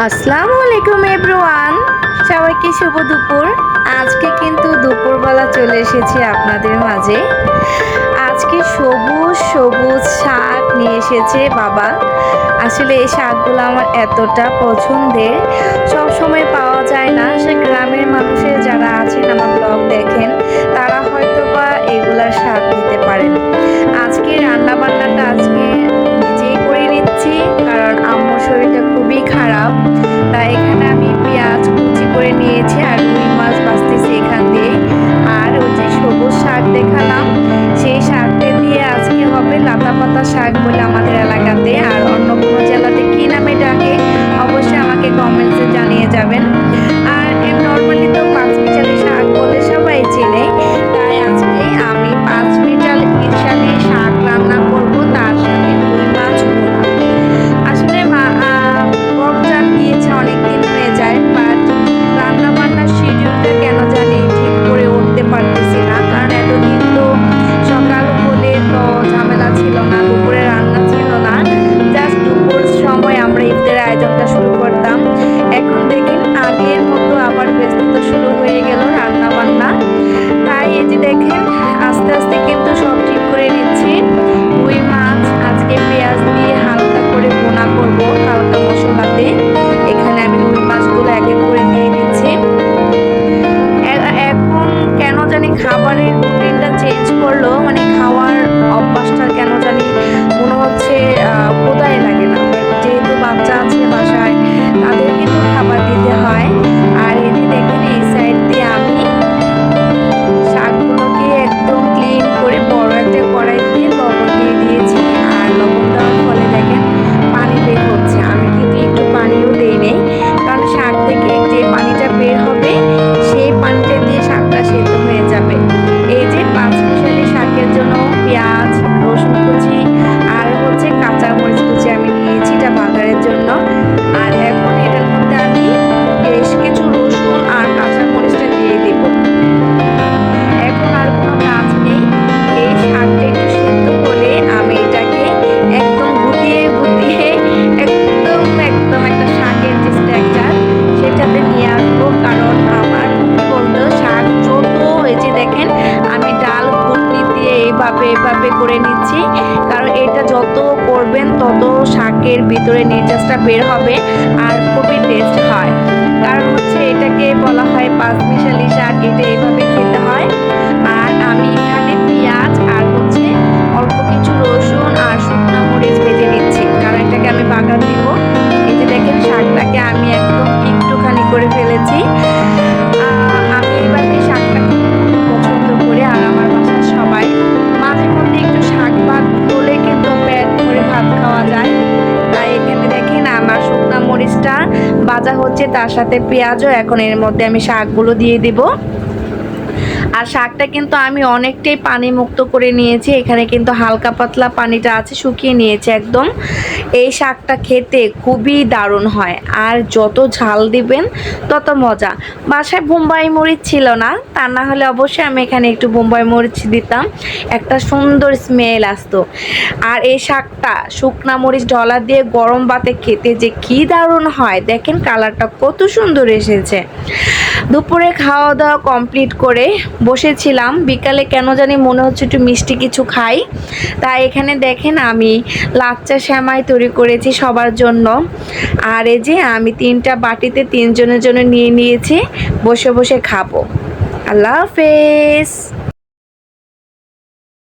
আসসালামু আলাইকুম এভরিওয়ান। সবাইকে শুভ দুপুর। আজকে কিন্তু দুপুরবেলা চলে এসেছি আপনাদের মাঝে। আজকে সবুজ সবুজ শাক নিয়ে এসেছে বাবা। আসলে এই শাকগুলো আমার এতটা পছন্দের। সব সময় পাওয়া যায় না। সে গ্রামের মানুষের যারা আছেন, আমার ব্লগ দেখেন, তারা হয়তো বা এগুলার স্বাদ নিতে পারেন। আজকে রান্না বান্নাটা আজকে নিচ্ছি কারণ আম্মুর শরীরটা খুবই খারাপ। তাই এখানে আমি পেঁয়াজ কুচি করে নিয়েছি আর রুই মাছ বাঁচতেছি এখান দিয়ে আর ওই যে সবুজ শাক দেখালাম, সেই শাকটা দিয়ে আজকে হবে লাতা পাতা শাক বলে আমাদের আবার ব্যস্ততা শুরু হয়ে গেল রান্না বান্না তাই এই যে দেখেন, আস্তে আস্তে কিন্তু সব ঠিক করে এইভাবে করে নিচ্ছি। কারণ এটা যত করবেন, তত শাকের ভিতরে নির্যাসটা বের হবে আর খুবই টেস্ট হয়। কারণ হচ্ছে এটাকে বলা হয় পাঁচমিশালি শাক, এটা এইভাবে খেতে হয়। আর আমি এখানে পেঁয়াজ আর হচ্ছে অল্প কিছু রসুন আর শুকনো মরিচ ভেজে নিচ্ছি। কারণ এটাকে আমি বাগার দিব। যে দেখেন, শাকটাকে আমি একদম একটুখানি করে ফেলেছি। ভাজা হচ্ছে তার সাথে পেঁয়াজও। এখন এর মধ্যে আমি শাকগুলো দিয়ে দিব। আর শাকটা কিন্তু আমি অনেকটাই পানি মুক্ত করে নিয়েছি। এখানে কিন্তু হালকা পাতলা পানিটা আছে, শুকিয়ে নিয়েছে একদম। এই শাকটা খেতে খুবই দারুণ হয়, আর যত ঝাল দিবেন, তত মজা। বাসায় বোম্বাই মরিচ ছিল না, তা না হলে অবশ্যই আমি এখানে একটু বোম্বাই মরিচ দিতাম। একটা সুন্দর স্মেল আসতো। আর এই শাকটা শুকনা মরিচ ঢলা দিয়ে গরম ভাতে খেতে যে কী দারুণ হয়, দেখেন কালারটা কত সুন্দর এসেছে। দুপুরে খাওয়া দাওয়া কমপ্লিট করে বসেছিলাম। বিকালে কেন জানি মনে হচ্ছে একটু মিষ্টি কিছু খাই। তা এখানে দেখেন আমি লাচ্চা শ্যামাই তৈরি করেছি সবার জন্য। আর এই যে আমি তিনটা বাটিতে তিনজনের জন্য নিয়ে নিয়েছি, বসে বসে খাব। আল্লাহ হাফেজ।